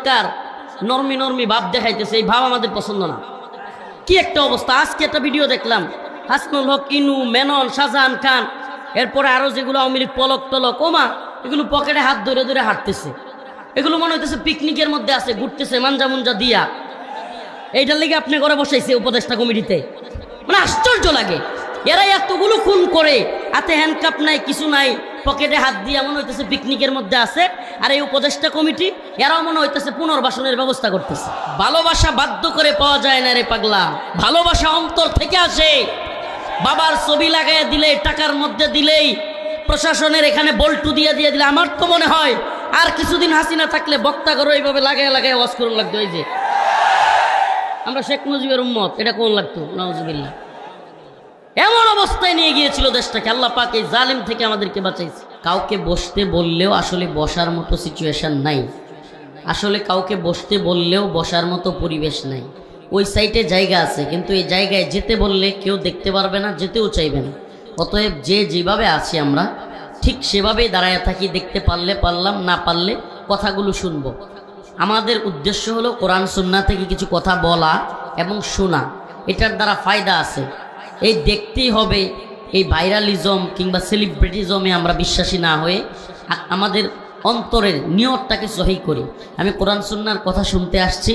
সরকার normie normie ভাব দেখাইতেছে, এই ভাব আমাদের পছন্দ না। কি একটা অবস্থা, আজকে একটা ভিডিও দেখলাম। হাসনুল হক, ইনু, মেনন, শাহজাহান খান, এরপরে আরও যেগুলো আওয়ামী লীগ পলক টলক ওমা এগুলো পকেটে হাত ধরে ধরে হাঁটতেছে। এগুলো মনে হইতেছে পিকনিকের মধ্যে আছে, ঘুরতেছে, মাঞ্জা মুঞ্জা দিয়া। এইটার লেগে আপনি ঘরে বসাইছে উপদেষ্টা কমিটিতে। মানে আশ্চর্য লাগে। এরা এতগুলো খুন করে, হাতে হ্যান্ডকাপ নাই, কিছু নাই। পকেটে হাত দিয়ে মনে হইতেছে পিকনিকের মধ্যে আছে, আর এই উপদেষ্টা কমিটি, এরাও মনে হইতেছে পুনর্বাসনের ব্যবস্থা করতেছে। ভালোবাসা বাধ্য করে পাওয়া যায় না রে পাগলা। ভালোবাসা অন্তর থেকে আসে। বাবার ছবি লাগাইয়া দিলে, টাকার মধ্যে দিলেই প্রশাসনের এখানে বল্টু দিয়ে দিয়ে দিলে, আমার তো মনে হয় আর কিছুদিন হাসিনা থাকলে বক্তা করো এইভাবে লাগাই লাগাই ওয়াজ করুন লাগতো, এই যে। আমরা শেখ মুজিবের উম্মত, এটা কোন লাগতো? নওয়াজবিল্লা এমন অবস্থায় নিয়ে গিয়েছিল দেশটাকে। আল্লাহ পাক এই জালিম থেকে আমাদেরকে বাঁচাইছে। কাউকে বসতে বললেও আসলে বসার মতো সিচুয়েশন নাই। আসলে কাউকে বসতে বললেও বসার মতো পরিবেশ নাই। ওই সাইটে জায়গা আছে, কিন্তু এই জায়গায় যেতে বললে কেউ দেখতে পারবে না, যেতেও চাইবে না। অতএব যে যেভাবে আছি আমরা, ঠিক সেভাবেই দাঁড়ায় থাকি, দেখতে পারলে পারলাম, না পারলে কথাগুলো শুনব। আমাদের উদ্দেশ্য হলো কোরআন সুন্না থেকে কিছু কথা বলা এবং শোনা। এটার দ্বারা ফায়দা আছে। এই দেখতেই হবে এই ভাইরালিজম কিংবা সেলিব্রিটিজমে আমরা বিশ্বাসী না হয়ে আমাদের অন্তরের নিয়তটাকে সহি করি। আমি কোরআন সুন্নার কথা শুনতে আসছি,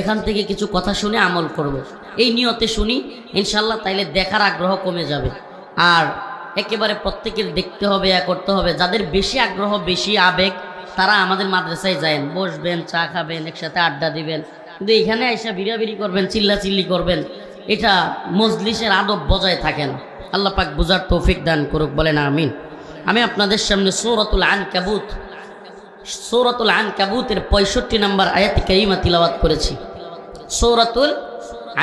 এখান থেকে কিছু কথা শুনে আমল করব। এই নিয়তে শুনি ইনশাল্লাহ তাইলে দেখার আগ্রহ কমে যাবে। আর একেবারে প্রত্যেকের দেখতে হবে এ করতে হবে। যাদের বেশি আগ্রহ, বেশি আবেগ, তারা আমাদের মাদ্রাসায় যায় বসবেন, চা খাবেন, একসাথে আড্ডা দিবেন। কিন্তু এখানে আইসা বিড়াবিড়ি করবেন চিল্লা চিল্লি করবেন। এটা মজলিসের আদব বজায় থাকে না আল্লাহ পাক বুঝার তৌফিক দান করুক, বলেন আমিন। আমি আপনাদের সামনে সৌরতুল আন কাবুত সৌরতুল আন কাবুতের পঁয়ষট্টি নম্বর আয়াত কারিমা তিলাওয়াত করেছি। সৌরাতুল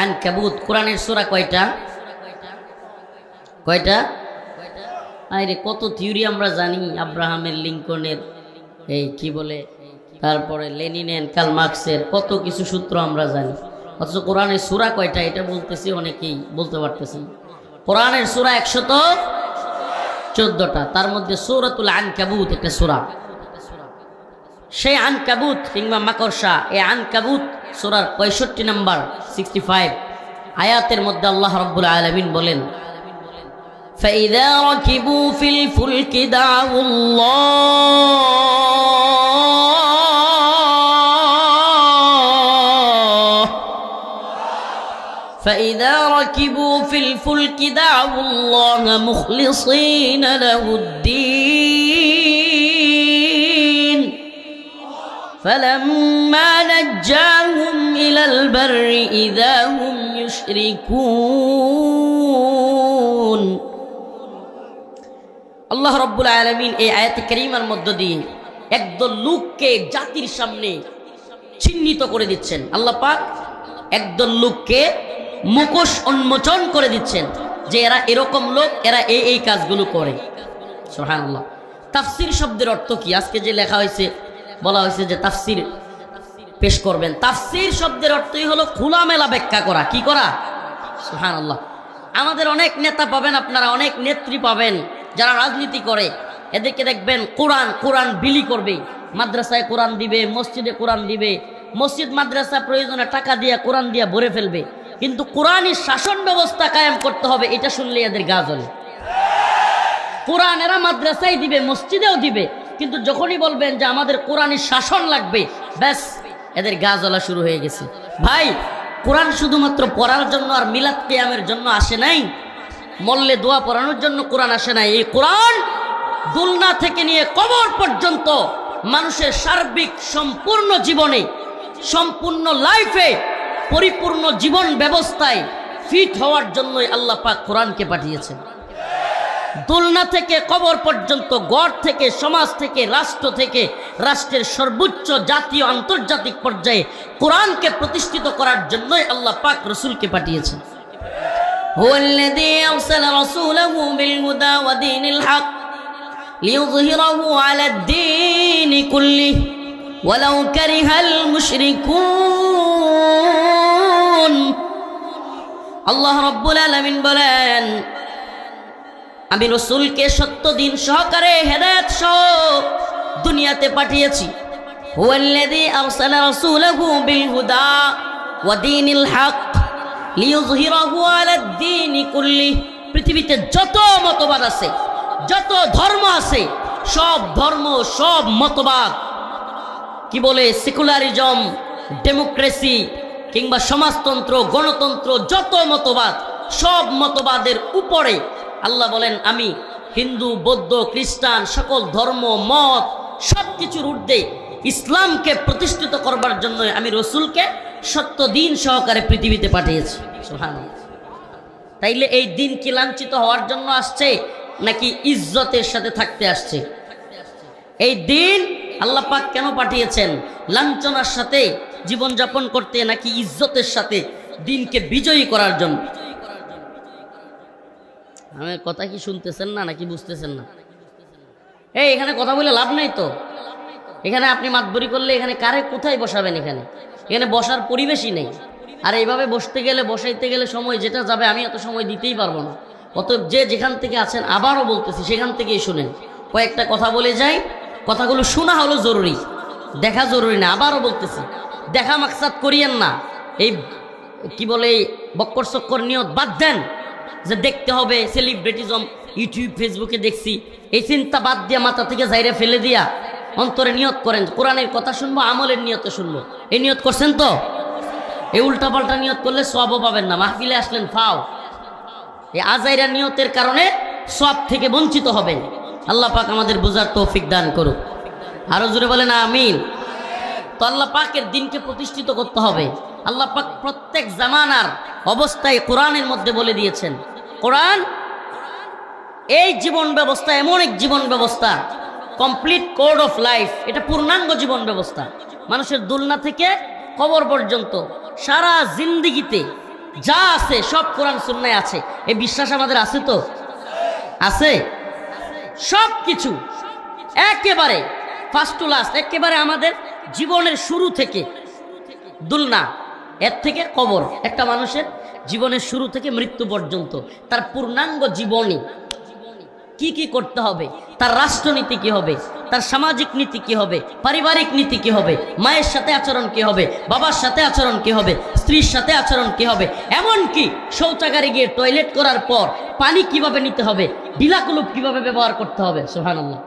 আন কাবুত কোরআনের সূরা কয়টা? কয়টা? আরে কত থিওরি আমরা জানি। আব্রাহামের, লিঙ্কনের, এই কি বলে? তারপরে লেনিনের কালমার্কসের কত কিছু সূত্র আমরা জানি। অথচ কোরআনের সূরা কয়টা এটা বলতেছি অনেকেই বলতে পারতেছি না। কোরআনের সূরা একশত চোদ্দটা তার মধ্যে সৌরাতুল আন কাবুত একটা সূরা সেই আন কাবুত কিংবা মাকড়সা এই আন কাবুত সূরার পঁয়ষট্টি নাম্বার সিক্সটি ফাইভ আয়াতের মধ্যে আল্লাহ রব্বুল আলমিন বলেন فإذا ركبوا في الفلك دعوا الله فإذا ركبوا في الفلك دعوا الله مخلصين له الدين فلما نجاهم إلى البر إذا هم يشركون আল্লাহ রব্বুল আলমিন এই আয়াত করিমার মধ্য দিয়ে একদল লোককে জাতির সামনে চিহ্নিত করে দিচ্ছেন আল্লাহ পাক একদল লোককে মুখোশ উন্মোচন করে দিচ্ছেন যে এরা এরকম লোক, এরা এই এই কাজগুলো করে। সোহানাল্লাহ তাফসির শব্দের অর্থ কি? আজকে যে লেখা হয়েছে, বলা হয়েছে যে তাফসির পেশ করবেন। তাফসির শব্দের অর্থই হলো খোলামেলা ব্যাখ্যা করা। কি করা? সুহান আল্লাহ আমাদের অনেক নেতা পাবেন, আপনারা অনেক নেত্রী পাবেন, যারা রাজনীতি করে। এদেরকে দেখবেন কোরআন কোরআন বিলি করবে। মাদ্রাসায় কোরআন দিবে, মসজিদে কোরআন দিবে। মসজিদ, মাদ্রাসা প্রয়োজনে টাকা দিয়ে কোরআন দিয়ে ভরে ফেলবে। কিন্তু কোরআনই শাসন ব্যবস্থা কায়েম করতে হবে, এটা শুনলে এদের গা জ্বলে। কোরআন এরা মাদ্রাসায় দিবে, মসজিদেও দিবে, কিন্তু যখনই বলবেন যে আমাদের কোরআনই শাসন লাগবে, ব্যাস, এদের গা জ্বলা শুরু হয়ে গেছে। ভাই, কোরআন শুধুমাত্র পড়ার জন্য আর মিলাদ কেয়ামের জন্য আসে নাই? মল্লে দোয়া পড়ানোর জন্য কোরআন আসে নাই? এই কোরআন দুলনা থেকে নিয়ে কবর পর্যন্ত মানুষের সার্বিক, সম্পূর্ণ জীবনে, সম্পূর্ণ লাইফে পরিপূর্ণ জীবন ব্যবস্থায় ফিট হওয়ার জন্যই আল্লাহ পাক কোরআনকে পাঠিয়েছেন দোলনা থেকে কবর পর্যন্ত গড় থেকে সমাজ থেকে রাষ্ট্র থেকে রাষ্ট্রের সর্বোচ্চ জাতীয় আন্তর্জাতিক পর্যায়ে কোরআনকে প্রতিষ্ঠিত করার জন্যই আল্লাহ পাক রসুলকে পাঠিয়েছেন هو الذي أرسل رسوله بالهدى ودين الحق ليظهره على الدين كله ولو كره المشركون মুমিনুন আল্লাহ রব্বুল আলমিন বলেন, আমি রসুলকে সত্য দিন সহকারে হেদায়ত সহ দুনিয়াতে পাঠিয়েছি। হুয়াল্লাযী আরসালা রাসূলাহু বিল হুদা ওয়া দীনিল হক লিইয়ুযহিরাহু আলাদ দীন কুল্লি। পৃথিবীতে যত মতবাদ আছে, যত ধর্ম আছে, সব ধর্ম, সব মতবাদ। কি বলে সেকুলারিজম, ডেমোক্রেসি কিংবা সমাজতন্ত্র, গণতন্ত্র, যত মতবাদ, সব মতবাদের উপরে আল্লাহ বলেন, আমি হিন্দু, বৌদ্ধ, খ্রিস্টান, সকল ধর্ম, মত সব কিছুর ঊর্ধ্বে ইসলামকে প্রতিষ্ঠিত করবার জন্য আমি রসুলকে সত্য দিন সহকারে পৃথিবীতে পাঠিয়েছি। তাইলে এই দিন কি লাঞ্ছিত হওয়ার জন্য আসছে, নাকি ইজ্জতের সাথে থাকতে আসছে? এই দিন আল্লাহ পাক কেন পাঠিয়েছেন? লাঞ্ছনার সাথে জীবনযাপন করতে নাকি ইজ্জতের সাথে দিনকে বিজয়ী করার জন্য? আমার কথা কি শুনতেছেন না, নাকি বুঝতেছেন না? এই, এখানে কথা বলে লাভ নাই তো। এখানে আপনি মাতবরি করলে এখানে কারে কোথায় বসাবেন এখানে? এখানে বসার পরিবেশই নেই। আর এইভাবে বসতে গেলে, বসাইতে গেলে সময় যেটা যাবে, আমি এত সময় দিতেই পারব না। অতএব যে যেখান থেকে আছেন, আবারও বলতেছি, সেখান থেকেই শুনেন। কয়েকটা কথা বলে যাই। কথাগুলো শোনা হলো জরুরি, দেখা জরুরি না, আবারও বলতেছি। দেখা মাকসাদ করিয়েন না। এই, কি বলে, এই বক্কর চক্কর নিয়ত বাদ দেন যে দেখতে হবে সেলিব্রিটিজম ইউটিউব ফেসবুকে দেখছি। এই চিন্তা বাদ দিয়া মাথা থেকে জাইরে ফেলে দিয়া অন্তরে নিয়ত করেন। কোরআনের কথা শুনব, আমলের নিয়তে শুনব। এই নিয়ত করছেন তো? এই উল্টাপাল্টা নিয়ত করলে সবও পাবেন না। মাহফিলে আসলেন, ফাও। এই আজাইরা নিয়তের কারণে সব থেকে বঞ্চিত হবেন। আল্লাহ পাক আমাদের বোঝার তৌফিক দান করুক। আরও জোরে বলেন, আমিন। তো আল্লাহ পাকের দিনকে প্রতিষ্ঠিত করতে হবে। আল্লাহ পাক প্রত্যেক জামানার অবস্থায় কোরআনের মধ্যে বলে দিয়েছেন, কোরআন এই জীবন ব্যবস্থা এমন এক জীবন ব্যবস্থা কমপ্লিট কোড অফ লাইফ এটা পূর্ণাঙ্গ জীবন ব্যবস্থা। মানুষের দুলনা থেকে কবর পর্যন্ত, সারা জিন্দিগিতে যা আছে সব কোরআন সুন্নায় আছে। এই বিশ্বাস আমাদের আছে তো? আছে? সব কিছু একেবারে ফার্স্ট টু লাস্ট একেবারে আমাদের জীবনের শুরু থেকে, দুলনা, এর থেকে কবর। একটা মানুষের জীবনের শুরু থেকে মৃত্যু পর্যন্ত, তার পূর্ণাঙ্গ জীবনী, কি কি করতে হবে, তার রাষ্ট্রনীতি কি হবে, তার সামাজিক নীতি কি হবে, পারিবারিক নীতি কি হবে, মায়ের সাথে আচরণ কি হবে, বাবার সাথে আচরণ কি হবে, স্ত্রীর সাথে আচরণ কি হবে এমন কি শৌচাগারে গিয়ে টয়লেট করার পর পানি কীভাবে নিতে হবে, বিলাকুলুপ কীভাবে ব্যবহার করতে হবে সোহানাল্লাহ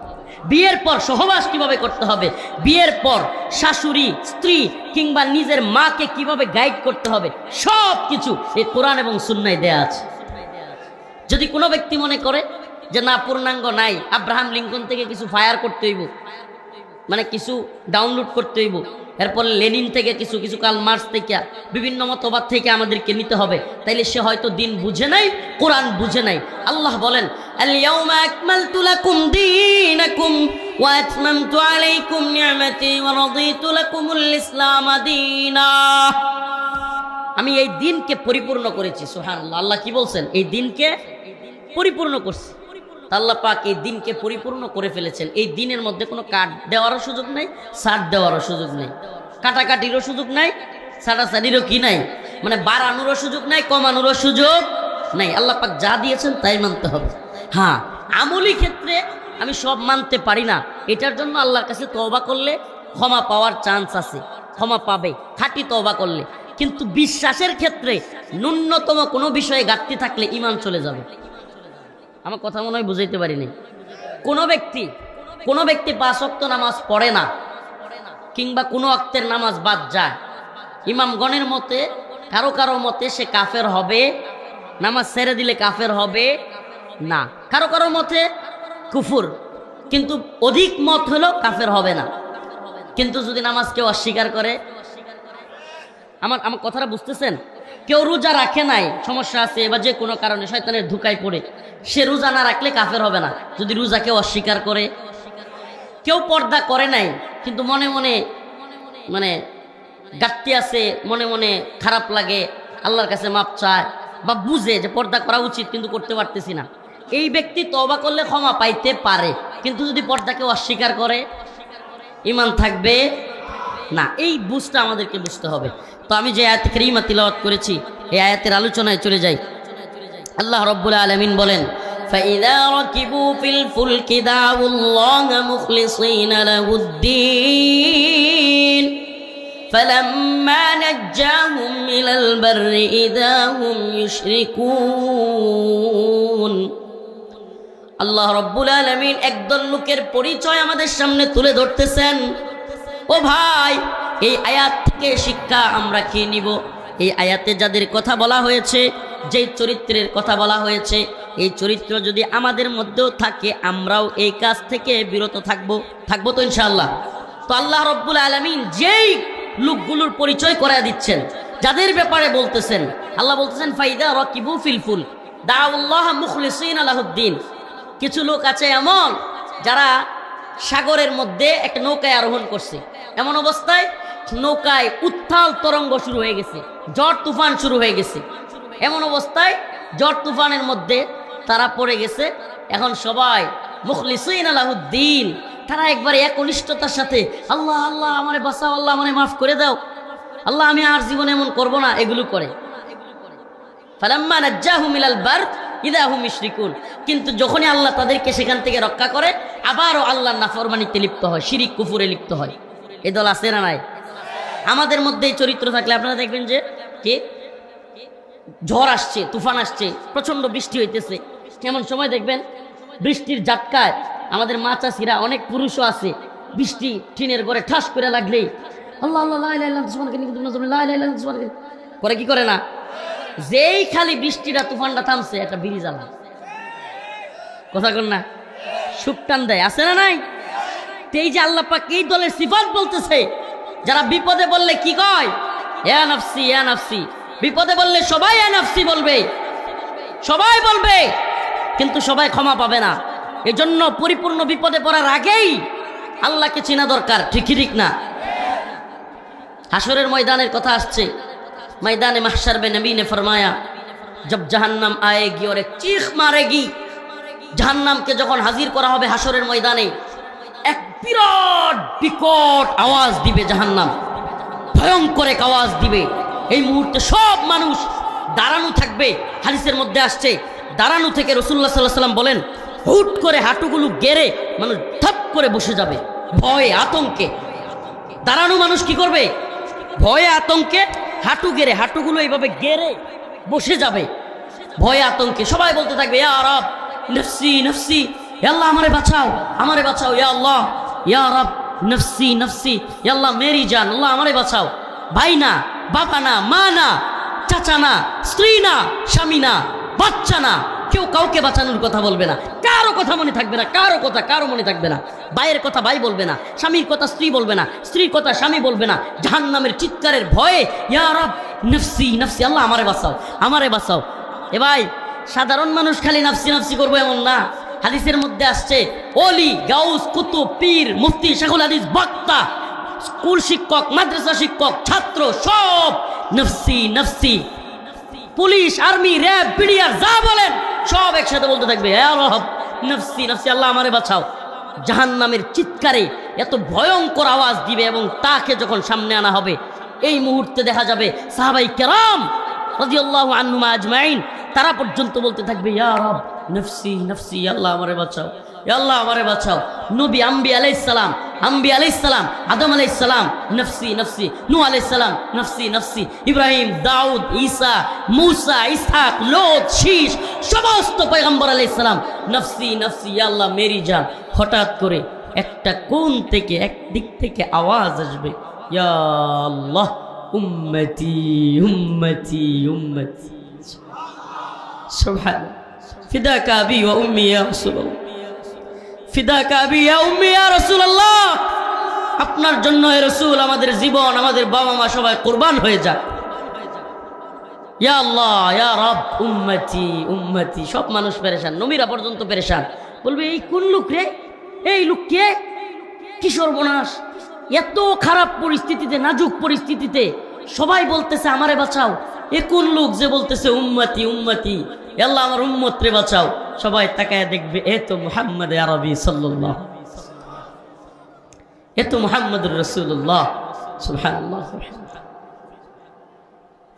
বিয়ের পর সহবাস কীভাবে করতে হবে? বিয়ের পর শাশুড়ি, স্ত্রী কিংবা নিজের মাকে কীভাবে গাইড করতে হবে? সব কিছু এই কোরআন এবং সুন্নায় দেয়া আছে। যদি কোনো ব্যক্তি মনে করে যে, না, পূর্ণাঙ্গ নাই, আব্রাহাম লিঙ্কন থেকে কিছু ফায়ার করতে হইব মানে কিছু ডাউনলোড করতে হইব এরপর লেনিন থেকে কিছু কিছু কাল মার্চ থেকে বিভিন্ন মতবাদ থেকে আমাদেরকে নিতে হবে। তাইলে সে হয়তো দিন বুঝে নাই, কোরআন বুঝে নাই। আল্লাহ বলেন আমি এই দিনকে পরিপূর্ণ করেছি, সুবহানাল্লাহ। আল্লাহ কি বলছেন? এই দিনকে পরিপূর্ণ করছি। আল্লাহ পাক এই দিনকে পরিপূর্ণ করে ফেলেছেন। এই দিনের মধ্যে কোনো কাট দেওয়ারও সুযোগ নেই সার দেওয়ারও সুযোগ নেই। কাটাকাটিরও সুযোগ নাই সাটাসাটিরও কি নাই? মানে বাড়ানোরও সুযোগ নাই, কমানোরও সুযোগ নাই। আল্লাহ পাক যা দিয়েছেন তাই মানতে হবে। হ্যাঁ আমলি ক্ষেত্রে আমি সব মানতে পারি না। এটার জন্য আল্লাহর কাছে তওবা করলে ক্ষমা পাওয়ার চান্স আছে। ক্ষমা পাবে, খাঁটি তওবা করলে। কিন্তু বিশ্বাসের ক্ষেত্রে ন্যূনতম কোনো বিষয়ে ঘাটতি থাকলে ইমান চলে যাবে। আমার কথা মনে হয় বুঝাইতে পারিনি। কোনো ব্যক্তি কোনো ব্যক্তি পাঁচ অক্ত নামাজ পড়ে না, কিংবা কোনো অক্তের নামাজ বাদ যায়। ইমামগণের মতে, কারও কারও মতে সে কাফের হবে, নামাজ ছেড়ে দিলে কাফের হবে না। কারও কারও মতে কুফুর, কিন্তু অধিক মত হলো কাফের হবে না। কিন্তু যদি নামাজ কেউ অস্বীকার করে, আমার আমার কথাটা বুঝতেছেন? কেউ রোজা রাখে নাই, সমস্যা আছে বা যে কোনো কারণে শয়তানের ধুকায় পড়ে। সে রোজা না রাখলে কাফের হবে না, যদি রোজা কেউ অস্বীকার করে। কেউ পর্দা করে নাই, কিন্তু মনে মনে মানে গাত্তি আছে, মনে মনে খারাপ লাগে, আল্লাহর কাছে মাপ চায়, বা বুঝে যে পর্দা করা উচিত, কিন্তু করতে পারতেছি না। এই ব্যক্তি তবা করলে ক্ষমা পাইতে পারে, কিন্তু যদি পর্দাকে অস্বীকার করে ইমান থাকবে না। এই বুঝটা আমাদেরকে বুঝতে হবে। তো আমি যে আয়াত করিমা তিলাওয়াত করেছি এই আয়াতের আলোচনায় চলে যাই আল্লাহ রব্বুল আলমিন বলেন فإذا ركبوا في الفلك دعوا الله مخلصين له الدين فلما نجاهم إلى البر إذا هم يشركون আল্লাহ রব্বুল আলমিন একদল লোকের পরিচয় আমাদের সামনে তুলে ধরতেছেন ও ভাই এই আয়াত থেকে শিক্ষা আমরা কি নিব। এই আয়াতে যাদের কথা বলা হয়েছে, যেই চরিত্রের কথা বলা হয়েছে, এই চরিত্র যদি আমাদের মধ্যেও থাকে, আমরাও এই কাজ থেকে বিরত থাকব। থাকব তো ইনশাল্লাহ তো আল্লাহ রব্বুল আলমিন যেই লোকগুলোর পরিচয় করায় দিচ্ছেন, যাদের ব্যাপারে বলতেছেন, আল্লাহ বলতেছেন, ফাইদা রকিবু ফিলফুল দাউল্লাহ মুখলিসিন আলাহুদ্দিন। কিছু লোক আছে এমন, যারা সাগরের মধ্যে একটা নৌকায় আরোহণ করছে। এমন অবস্থায় নৌকায় উত্থাল তরঙ্গ শুরু হয়ে গেছে, ঝড় তুফান শুরু হয়ে গেছে। এমন অবস্থায় ঝড় তুফানের মধ্যে তারা পড়ে গেছে। এখন সবাই মুখলিসিন আলাহুদ্দিন, তারা একবার একনিষ্ঠতার সাথে, আল্লাহ আল্লাহ, আমারে বাঁচাও, আল্লাহ, আমারে মাফ করে দাও। আল্লাহ, আমি আর জীবনে এমন করব না। এগুলো করে। ফালাম্মা কিন্তু যখনই আল্লাহ তাদেরকে সেখান থেকে রক্ষা করে, আবারও আল্লাহ নাফরমানিতে লিপ্ত হয়, শিরিক কুফুরে লিপ্ত হয়। এই দল আছে না নাই? আমাদের মধ্যে এই চরিত্র থাকলে আপনারা দেখবেন যে কি? ঝড় আসছে তুফান আসছে প্রচণ্ড বৃষ্টি হইতেছে। এমন সময় দেখবেন? বৃষ্টির জাটকায় আমাদের মা চাষিরা অনেক পুরুষও আছে বৃষ্টি টিনের ঘরে ঠাস করে লাগলেই আল্লাহ আল্লাহ লা ইলাহা ইল্লাল্লাহ সুবহানাকা ইন্নী কুনতু মিনাজ জালিমিন, লা ইলাহা ইল্লাল্লাহ সুবহানাকা ইন্নী- করে কি করে না? যেই খালি বৃষ্টিটা তুফানটা থামছে একটা বিড়ি জ্বালা কথা কর না? সুখ টান দেয়। আছে না নাই? এই যে আল্লাহ পাক এই দলের সিফাত বলতেছে যারা বিপদে বললে কি কয়? এনাফসি এনাফসি বিপদে বললে সবাই এনাফসি বলবে। সবাই বলবে, কিন্তু সবাই ক্ষমা পাবে না। এজন্য পরিপূর্ণ বিপদে পড়ার আগেই আল্লাহকে চেনা দরকার ঠিকই ঠিক না? হাসরের ময়দানের কথা আসছে। ময়দানে মাহসারবে নবী নে ফরমায়া, জব জাহান্নাম আয়েগি ওরে, চিখ মারেগি। জাহান্নামকে যখন হাজির করা হবে হাসরের ময়দানে এক বিরাট বিকট আওয়াজ দিবে জাহান্নাম। ভয়ঙ্কর এক আওয়াজ দিবে। এই মুহূর্তে সব মানুষ দাঁড়ানো থাকবে, হাদিসের মধ্যে আসছে। দাঁড়ানো থেকে রসুল্লাহ সাল্লাহ সাল্লাম বলেন, হুট করে হাঁটুগুলো গেড়ে মানুষ ধপ করে বসে যাবে। ভয়ে আতঙ্কে। দাঁড়ানো মানুষ কি করবে? ভয়ে আতঙ্কে হাঁটু গেড়ে, হাঁটুগুলো এইভাবে গেড়ে বসে যাবে। ভয়ে আতঙ্কে সবাই বলতে থাকবে, ইয়া রব, নফসি নফসি। আল্লাহ, আমারে বাঁচাও আমারে বাঁচাও ইয়া আল্লাহ। ইয়া রব, নফসি নফসি। আল্লাহ, মেরি জান, আল্লাহ, আমারে বাঁচাও। ভাই না বাবা না, মা না, চাচা না, স্ত্রী না, স্বামী না, বাচ্চা না, কেউ কাউকে বাঁচানোর কথা বলবে না। কারও কথা মনে থাকবে না, কারও কথা কারও মনে থাকবে না। ভাইয়ের কথা ভাই বলবে না, স্বামীর কথা স্ত্রী বলবে না, স্ত্রীর কথা স্বামী বলবে না। জাহান নামের চিৎকারের ভয়ে ইয়ারব নফসি নফসি, আল্লাহ, আমারে বাঁচাও আমারে বাঁচাও। এ ভাই, সাধারণ মানুষ খালি নফসি নফসি করব এমন না। হাদিসের মধ্যে আসছে অলি গাউস, কুতুব, পীর, মুফতি শেখুল হাদিস, বক্তা, স্কুল শিক্ষক, মাদ্রাসা শিক্ষক, ছাত্র, সব নফসি নফসি। পুলিশ, আর্মি, র্যাব বিডিআর যা বলেন, সব একসাথে বলতে থাকবে নফসি নফসি, আল্লাহ আমারে বাঁচাও। জাহান নামের চিৎকারে এত ভয়ঙ্কর আওয়াজ দিবে এবং তাকে যখন সামনে আনা হবে, এই মুহূর্তে দেখা যাবে সাহাবাই কেরাম রাদিয়াল্লাহু আনহুমা আজমাইন, তারা পর্যন্ত বলতে থাকবে, ইয়া রব নফসি নফসি আল্লাহ আমারে বাঁচাও আল্লাহ আমারে বাঁচাও। নবী আম্বি আলাইসালাম আম্বি আলাইসালাম আদম আলাইসালাম নফসি নফসি নূ আলাইসালাম নফসি নফসি, ইব্রাহিম, দাউদ, ঈসা, মুসা, ইসহাক লোদ শীষ সমস্ত পয়গম্বর আলাইসালাম নফসি নফসি আল্লাহ মেরি জান হঠাৎ করে একটা কোন থেকে এক দিক থেকে আওয়াজ আসবে আল্লাহ, উম্মতি উম্মতি উম্মতি। সুবহান ফিদাকা আবি ওয়া উম্মি, ইয়া রাসূলুল্লাহ। ফিদাকা আবি, ইয়া উম্মি আপনার জন্য হে রাসূল, আমাদের জীবন, আমাদের বাবা মা সবাই কুরবান হয়ে যাক। ইয়া আল্লাহ, ইয়া রব উম্মতি, সব মানুষ পেরেশান, নবীরা পর্যন্ত পেরেশান। বলবে, এই কোন লোক রে? এই লোক কে? কিশোর বনাস, এত খারাপ পরিস্থিতিতে, নাজুক পরিস্থিতিতে সবাই বলতেছে, আমারে বাঁচাও। এ কোন লোক যে বলতেছে, উম্মতি উম্মতি? আল্লাহ আমার উম্মত রে বাঁচাও। সবাই তাকায় দেখবে, এ তো মুহাম্মদ আরবি, সাল্লাল্লাহ এ তো মুহাম্মদ রসুল্লাহ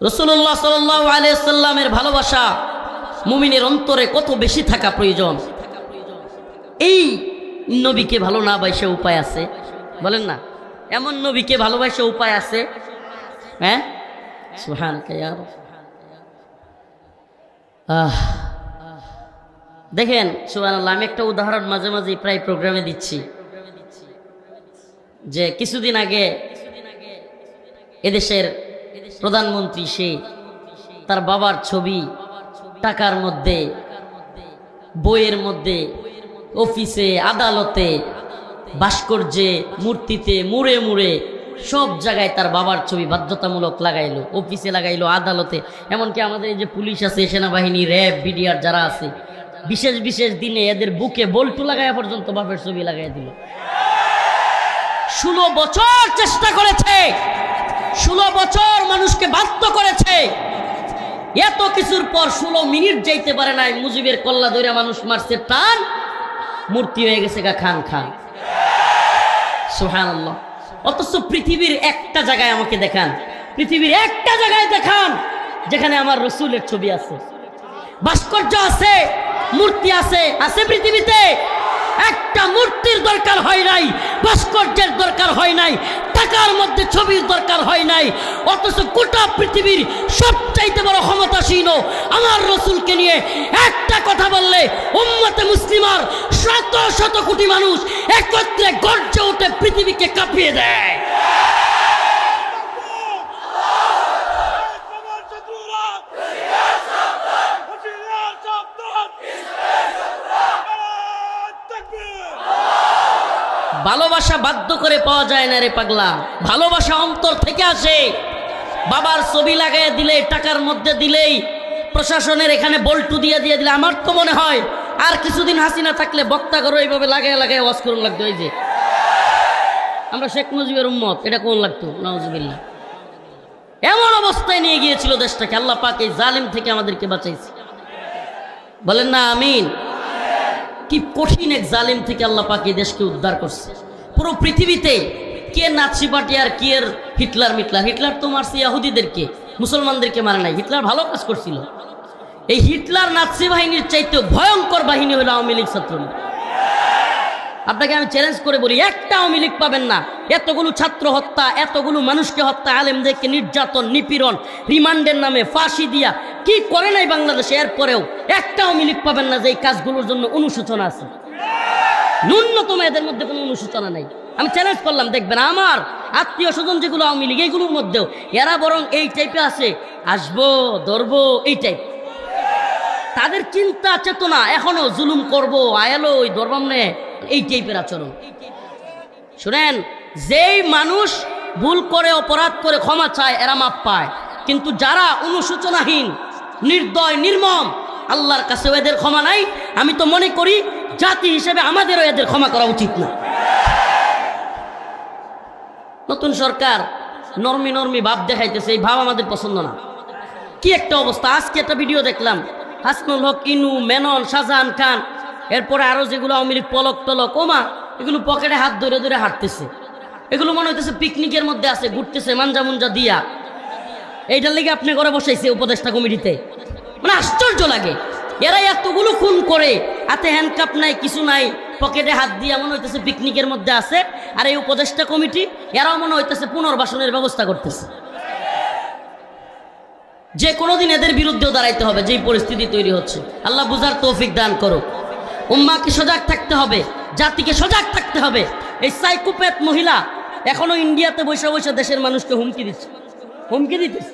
রসুল্লাহ সাল্লাহ আলিয়াল্লামের ভালোবাসা মুমিনের অন্তরে কত বেশি থাকা প্রয়োজন? এই নবীকে ভালো না বাইসে উপায় আছে? বলেন না। এমন নবীকে ভালোবাসে উপায় আছে? হ্যাঁ? সুহান দেখেন সুহান আমি একটা উদাহরণ মাঝে মাঝে প্রায় প্রোগ্রামে দিচ্ছি। যে কিছুদিন আগে এদেশের প্রধানমন্ত্রী সে, তার বাবার ছবি টাকার মধ্যে, বইয়ের মধ্যে, অফিসে, আদালতে, ভাস্কর্যে, মূর্তিতে, মুড়ে মুড়ে সব জায়গায় তার বাবার ছবি বাধ্যতামূলক লাগাইলো, অফিসে লাগাইলো, আদালতে। এমনকি আমাদের এই যে পুলিশ আছে, সেনাবাহিনী, র্যাব, বিডিআর যারা আছে, বিশেষ বিশেষ দিনে এদের বুকে বল্টু লাগাইয়া পর্যন্ত বাপের ছবি লাগাই দিল। ষোলো বছর চেষ্টা করেছে, ষোলো বছর মানুষকে বাধ্য করেছে। এত কিছুর পর ষোলো মিনিট যাইতে পারে নাই, মুজিবের কল্লা ধরে মানুষ মারছে, টান। মূর্তি হয়ে গেছে গা খান খান। সোহান অথচ পৃথিবীর একটা জায়গায় আমাকে দেখান। পৃথিবীর একটা জায়গায় দেখান, যেখানে আমার রসুলের ছবি আছে। ভাস্কর্য আছে, মূর্তি আছে আছে পৃথিবীতে। একটা মূর্তির দরকার হয় নাই, ভাস্কর্যের দরকার হয় নাই, টাকার মধ্যে ছবির দরকার হয় নাই, অথচ গোটা পৃথিবীর সবচাইতে বড় ক্ষমতাসীন আমার রসুলকে নিয়ে একটা কথা বললে উম্মতে মুসলিমার শত শত কোটি মানুষ একত্রে গর্জে উঠে পৃথিবীকে কাঁপিয়ে দেয়। ভালোবাসা বাধ্য করে পাওয়া যায় না রে পাগলা। ভালোবাসা অন্তর থেকে আসে। বাবার ছবি লাগাই দিলে, টাকার মধ্যে দিলেই প্রশাসনের এখানে বল্টু দিয়ে দিয়ে দিলে। আমার তো মনে হয় আর কিছুদিন হাসিনা থাকলে বক্তা করো এইভাবে লাগাই লাগাই ওয়াজ করুন লাগতো এই যে। আমরা শেখ মুজিবের উম্মত, এটা কোন লাগতো? নওয়াজবিল্লা এমন অবস্থায় নিয়ে গিয়েছিল দেশটাকে। আল্লাহ পাক এই জালিম থেকে আমাদেরকে বাঁচাইছে। বলেন না, আমিন। কি কঠিন এক জালিম থেকে আল্লাহ পাক এই দেশকে উদ্ধার করছে। পুরো পৃথিবীতে কে পার্টি আর কে হিটলার মিটলার? হিটলার তো মারছে ইয়াহুদিদেরকে, মুসলমানদেরকে মারে নাই। হিটলার ভালো কাজ করছিল। এই হিটলার নাৎসি বাহিনীর চাইতে ভয়ঙ্কর বাহিনী হলো আওয়ামী লীগ ছাত্রলীগ। আপনাকে আমি চ্যালেঞ্জ করে বলি, একটা আওয়ামী লীগ পাবেন না। এতগুলো ছাত্র হত্যা, এতগুলো মানুষকে হত্যা, আলেমদেরকে নির্যাতন, নিপীড়ন, রিমান্ডের নামে ফাঁসি দিয়া কি করে নাই বাংলাদেশে? এরপরেও একটা আওয়ামী লীগ পাবেন না যে এই কাজগুলোর জন্য অনুশোচনা আছে। ন্যূনতম এদের মধ্যে কোনো অনুশোচনা নেই। আমি চ্যালেঞ্জ করলাম, দেখবেন আমার আত্মীয় স্বজন যেগুলো আওয়ামী লীগ এইগুলোর মধ্যেও, এরা বরং এই টাইপে আছে। আসব, ধরবো, এই টাইপ তাদের চিন্তা, চেতনা এখনও জুলুম করব, আয়ালো ওই ধর্মামনে এই টাইপের আচরণ। শুনেন, যেই মানুষ ভুল করে, অপরাধ করে ক্ষমা চায়, এরা মাপ পায়। কিন্তু যারা অনুশোচনাহীন, নির্দয়, নির্মম, আল্লাহর কাছে এদের ক্ষমা নাই, আমি তো মনে করি জাতি হিসেবে আমাদেরও এদের ক্ষমা করা উচিত না। নতুন সরকার নর্মি নর্মি ভাব দেখাইতেছে, এই ভাব আমাদের পছন্দ না। কি একটা অবস্থা, আজকে একটা ভিডিও দেখলাম, হাসনুল হক, ইনু, মেনন, শাহজাহান খান, এরপরে আরও যেগুলো আওয়ামী লীগ পলক টলক ওমা এগুলো পকেটে হাত ধরে ধরে হাঁটতেছে। এগুলো মনে হইতেছে পিকনিকের মধ্যে আছে, ঘুরতেছে, মাঞ্জা মুঞ্জা দিয়া। এইটার লেগে আপনি ঘরে বসাইছে উপদেষ্টা কমিটিতে। মানে আশ্চর্য লাগে। এরা এতগুলো খুন করে হাতে হ্যান্ডকাপ নাই, কিছু নাই পকেটে হাত দিয়া মনে হইতেছে পিকনিকের মধ্যে আছে, আর এই উপদেষ্টা কমিটি, এরাও মনে হইতেছে পুনর্বাসনের ব্যবস্থা করতেছে। যে কোনোদিন এদের বিরুদ্ধেও দাঁড়াইতে হবে, যেই পরিস্থিতি তৈরি হচ্ছে। আল্লাহ বুঝার তৌফিক দান করো উম্মাকে সজাগ থাকতে হবে, জাতিকে সজাগ থাকতে হবে। এই সাইকোপ্যাথ মহিলা এখনও ইন্ডিয়াতে বৈশা বৈশা দেশের মানুষকে হুমকি দিচ্ছে। হুমকি দিতেছে।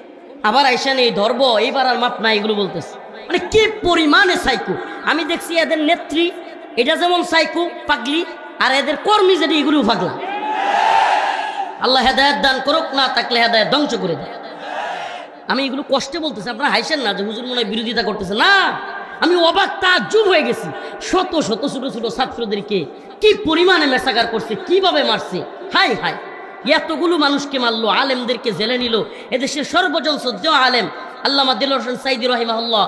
আবার আইসেন এই ধর্ম এইবার আর মাপ নাই, এগুলো বলতেছে। মানে কি পরিমাণে সাইকো? আমি দেখছি এদের নেত্রী, এটা যেমন সাইকো, পাগলি, আর এদের কর্মী যেটি এগুলো পাগলা। আল্লাহ হেদায়ত দান করুক, না থাকলে হেদায়ত ধ্বংস করে দেয়। আমি এগুলো কষ্টে বলতেছি, আপনারা হাইছেন না যে হুজুর মনে বিরোধিতা করতেছে। না, আমি অবাক, তাজ্জুব হয়ে গেছি। শত শত, ছোট ছোট ছাত্রদেরকে কি পরিমাণে মেসাকার করছে, কীভাবে মারছে? হাই হাই। এতগুলো মানুষকে মারলো, আলেমদেরকে জেলে নিল। এদেশের সর্বজন সদ্য আলেম। আল্লামা দিল হোসেন সাইদি রহিমাহুল্লাহ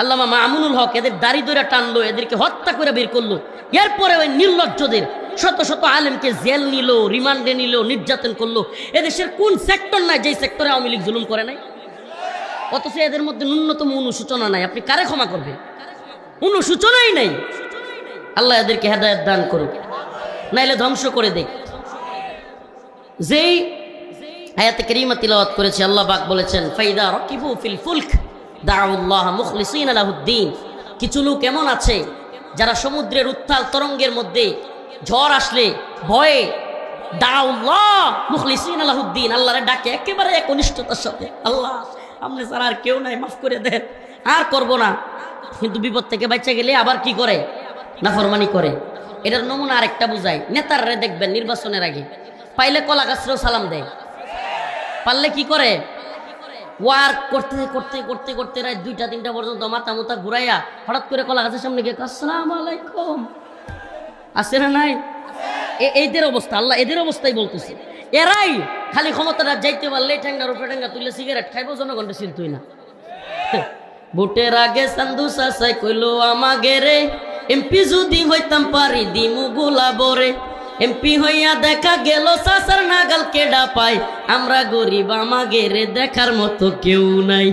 আল্লামা মামুনুল হক এদের দাড়ি দইরা টানলো, এদেরকে হত্যা করে বের করল। এরপরে ওই নির্লজ্জদের শত শত আলেমকে জেল নিল, রিমান্ডে নিল, নির্যাতন করল। এদেশের কোন সেক্টর নাই যেই সেক্টরে আওয়ামী লীগ জুলুম করে নাই? অথচ এদের মধ্যে ন্যূনতম অনুসূচনা নাই। আপনি কারে ক্ষমা করবেন? অনুসূচনাই নাই। আল্লাহ এদেরকে হেদায়ত দান করুক। নাইলে ধ্বংস করে দেখ যেই আয়াতে করিমা তিলাওয়াত করেছে, আল্লাহ পাক বলেছেন, ফাইদা রকিবু ফিল ফুলক। দাউল্লাহ মুখলিসিন আলাহুদ্দিন। কিছু লোক এমন আছে যারা সমুদ্রের উত্তাল তরঙ্গের মধ্যে ঝড় আসলে ভয়ে দাউল্লাহ মুখলিসিন আলাহুদ্দিন আল্লাহরে ডাকে, একেবারে এক অনিষ্টতার সাথে। আল্লাহ, আপনি স্যার আর কেউ নাই, মাফ করে দেন। আর করব না। কিন্তু বিপদ থেকে বাচ্চা গেলে আবার কি করে? নাফরমানি করে। এটার নমুনা আরেকটা বুঝায় নেতাররে দেখবেন নির্বাচনের আগে। পাইলে কলা গাছরেও সালাম দেয়। পারলে কি করে? ওয়ার করতে করতে করতে করতে রাত দুইটা, তিনটা পর্যন্ত মাথা মুথা ঘুরাইয়া হঠাৎ করে কলা গাছের সামনে গিয়ে আসসালাম আলাইকুম। আছে না নাই? এ- এদের অবস্থা, আল্লাহ এদের অবস্থাই বলতেছে। এরাই খালি ক্ষমতাটা যাইতে পারলে ঠ্যাঙ্গার উপরে ঠ্যাঙ্গা তুলে সিগারেট খাইবো, জনগণটা সিল তুই না। ভোটের আগে সান্দু সাসাই কইলো আমাগে রে এমপি যদি হইতাম পারি দিমু গোলাবরে। এমপি হইয়া দেখা গেল, সাসার নাগাল কেডা পায় আমরা গরিব, আমাগের দেখার মতো কেউ নাই।